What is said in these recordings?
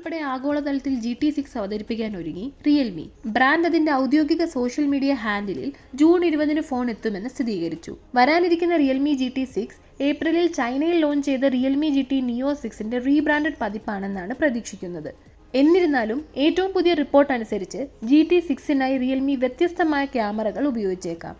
ഉൾപ്പെടെ ആഗോളതലത്തിൽ G T six അവതരിപ്പിക്കാൻ ഒരുങ്ങി. റിയൽമി ബ്രാൻഡ് അതിന്റെ ഔദ്യോഗിക സോഷ്യൽ മീഡിയ ഹാൻഡിലിൽ ജൂൺ ഇരുപതിന് ഫോൺ എത്തുമെന്ന് സ്ഥിരീകരിച്ചു. വരാനിരിക്കുന്ന റിയൽമി ജി ടി സിക്സ് ഏപ്രിലിൽ ചൈനയിൽ ലോഞ്ച് ചെയ്ത റിയൽമി ജി ടി നിയോ സിക്സിന്റെ റീബ്രാൻഡഡ് പതിപ്പാണെന്നാണ് പ്രതീക്ഷിക്കുന്നത്. എന്നിരുന്നാലും ഏറ്റവും പുതിയ റിപ്പോർട്ട് അനുസരിച്ച് ജി ടി സിക്സിനായി റിയൽമി വ്യത്യസ്തമായ ക്യാമറകൾ ഉപയോഗിച്ചേക്കാം.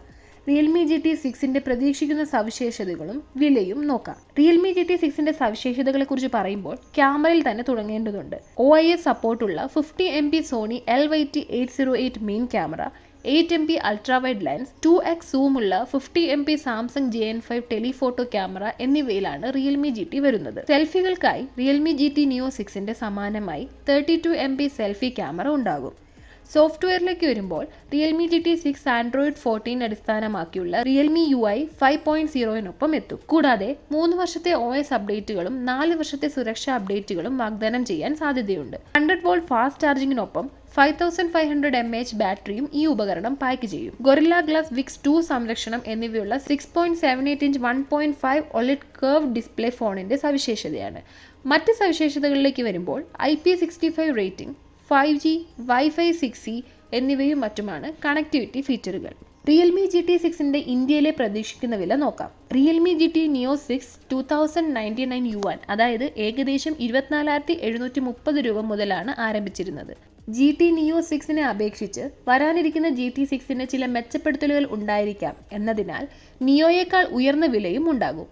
റിയൽമി ജി ടി സിക്സിന്റെ പ്രതീക്ഷിക്കുന്ന സവിശേഷതകളും വിലയും നോക്കാം. റിയൽമി ജി ടി സിക്സിന്റെ സവിശേഷതകളെ കുറിച്ച് പറയുമ്പോൾ ക്യാമറയിൽ തന്നെ തുടങ്ങേണ്ടതുണ്ട്. O I S സപ്പോർട്ടുള്ള fifty M P Sony L Y T eight zero eight main camera eight M P ultrawide lens two X ഉള്ള fifty M P Samsung J N five telephoto camera എന്നിവയിലാണ് Realme G T വരുന്നത്. സെൽഫികൾക്കായി Realme G T നിയോ സിക്സിന്റെ സമാനമായി thirty two M P selfie camera ഉണ്ടാകും. സോഫ്റ്റ്വെയറിലേക്ക് വരുമ്പോൾ Realme G T six Android fourteen അടിസ്ഥാനമാക്കിയുള്ള Realme U I five point സീറോയിനൊപ്പം എത്തും. കൂടാതെ മൂന്ന് വർഷത്തെ ഒ എസ് അപ്ഡേറ്റുകളും നാല് വർഷത്തെ സുരക്ഷാ അപ്ഡേറ്റുകളും വാഗ്ദാനം ചെയ്യാൻ സാധ്യതയുണ്ട്. Hundred volt fast ചാർജിങ്ങിനൊപ്പം five thousand five hundred M H ബാറ്ററിയും ഈ ഉപകരണം പാക്ക് ചെയ്യും. ഗൊറില്ല ഗ്ലാസ് വിക്സ് ടു സംരക്ഷണം എന്നിവയുള്ള six point seven eight inch one point five OLED curve display ഫോണിന്റെ സവിശേഷതയാണ്. മറ്റ് സവിശേഷതകളിലേക്ക് വരുമ്പോൾ I P sixty five rating five G wifi six C എന്നിവയും മറ്റുമാണ് കണക്ടിവിറ്റി ഫീച്ചറുകൾ. റിയൽമി ജി ടി സിക്സിന്റെ ഇന്ത്യയിലെ പ്രതീക്ഷിക്കുന്ന വില നോക്കാം. Realme G T Neo six two thousand ninety nine yuan അതായത് ഏകദേശം ഇരുപത്തിനാലായിരത്തി എഴുന്നൂറ്റി മുപ്പത് രൂപ മുതലാണ് ആരംഭിച്ചിരുന്നത്. ജി ടി നിയോ സിക്സിനെ അപേക്ഷിച്ച് വരാനിരിക്കുന്ന ജി ടി സിക്സിന് ചില മെച്ചപ്പെടുത്തലുകൾ ഉണ്ടായിരിക്കാം എന്നതിനാൽ നിയോയേക്കാൾ ഉയർന്ന വിലയും ഉണ്ടാകും.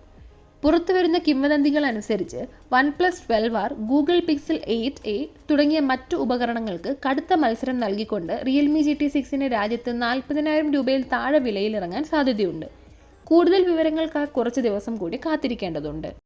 പുറത്തുവരുന്ന കിംവദന്തികൾ അനുസരിച്ച് OnePlus twelve R Google Pixel eight A തുടങ്ങിയ മറ്റു ഉപകരണങ്ങൾക്ക് കടുത്ത മത്സരം നൽകിക്കൊണ്ട് റിയൽമി ജി ടി സിക്സിന് രാജ്യത്ത് നാൽപ്പതിനായിരം രൂപയിൽ താഴെ വിലയിലിറങ്ങാൻ സാധ്യതയുണ്ട്. കൂടുതൽ വിവരങ്ങൾക്കായി കുറച്ച് ദിവസം കൂടി കാത്തിരിക്കേണ്ടതുണ്ട്.